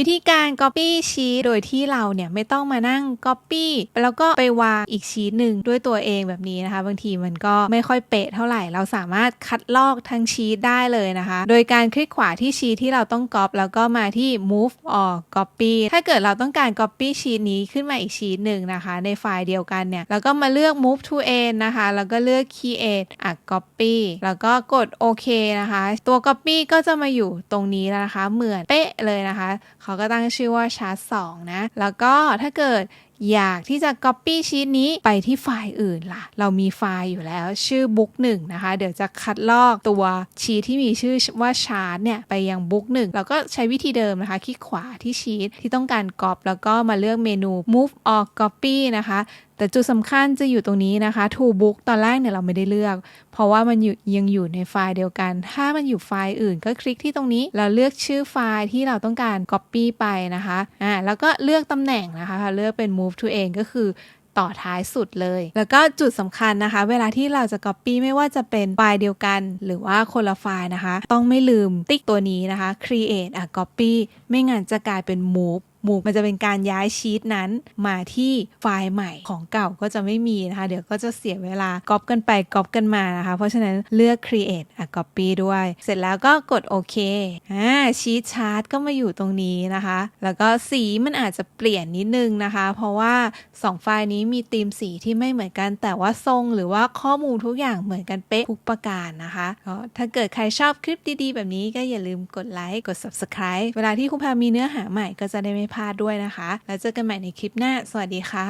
วิธีการ Copy ชีตโดยที่เราเนี่ยไม่ต้องมานั่ง Copy แล้วก็ไปวางอีกชีตหนึ่งด้วยตัวเองแบบนี้นะคะ บางทีมันก็ไม่ค่อยเป๊ะเท่าไหร่ เราสามารถคัดลอกทั้งชีตได้เลยนะคะ โดยการคลิกขวาที่ชีตที่เราต้อง Copy แล้วก็มาที่ move or copy ถ้าเกิดเราต้องการ Copy ชีตนี้ขึ้นมาอีกชีตหนึ่งนะคะ ในไฟล์เดียวกันเนี่ยแล้วก็มาเลือก move to end นะคะ แล้วก็เลือก create a copy แล้วก็กดโอเคนะคะ ตัว copy ก็จะมาอยู่ตรงนี้แล้วนะคะ เหมือนเป๊ะเลยนะคะเขาก็ตั้งชื่อว่า chart 2นะ แล้วก็ถ้าเกิดอยากที่จะ Copy ชีตนี้ไปที่ไฟล์อื่นล่ะ เรามีไฟล์อยู่แล้วชื่อ book 1 นะคะ เดี๋ยวจะคัดลอกตัวชีตที่มีชื่อว่าชาร์ตเนี่ย ไปยัง book 1แล้วก็ใช้วิธีเดิมนะคะ คลิกขวาที่ชีตที่ต้องการกรอบแล้วก็มาเลือกเมนู move or copy นะคะ แต่จุดสำคัญจะอยู่ตรงนี้นะคะ to book ตอนแรกเนี่ยเราไม่ได้เลือก เพราะว่ามันยังอยู่ในไฟล์เดียวกัน ถ้ามันอยู่ไฟล์อื่นก็คลิกที่ตรงนี้แล้วเลือกชื่อไฟล์ที่เราต้องการ copy ไปนะคะ อ่า แล้วก็เลือกตำแหน่งนะคะ เลือกเป็น move to end ก็คือต่อท้ายสุดเลย แล้วก็จุดสำคัญนะคะ เวลาที่เราจะ copy ไม่ว่าจะเป็นไฟล์เดียวกัน หรือว่าคนละไฟล์นะคะ ต้องไม่ลืมติ๊กตัวนี้นะคะ create a copy ไม่งั้นจะกลายเป็น move มูมันจะเป็นการย้ายชีตนั้นมาที่ไฟล์ใหม่ของเก่าก็จะไม่มีนะคะ เดี๋ยวก็จะเสียเวลาก๊อปกันไปก๊อปกันมานะคะ เพราะฉะนั้นเลือก create a copy ด้วย เสร็จแล้วก็กดโอเคอ่าชีตชาร์ตก็มาอยู่ตรงนี้นะคะ แล้วก็สีมันอาจจะเปลี่ยนนิดนึงนะคะ เพราะว่า 2 ไฟล์นี้มีธีมสีที่ไม่เหมือนกันแต่ว่าทรงหรือว่าข้อมูลทุกอย่างเหมือนกันเป๊ะทุกประการนะคะก็ถ้าเกิดใครชอบคลิปดีๆ แบบนี้ก็อย่าลืมกดไลค์กด subscribe เวลาที่คุณพรมีเนื้อหาใหม่ก็จะได้ไม่พลาดด้วยนะคะ แล้วเจอกันใหม่ในคลิปหน้า สวัสดีค่ะ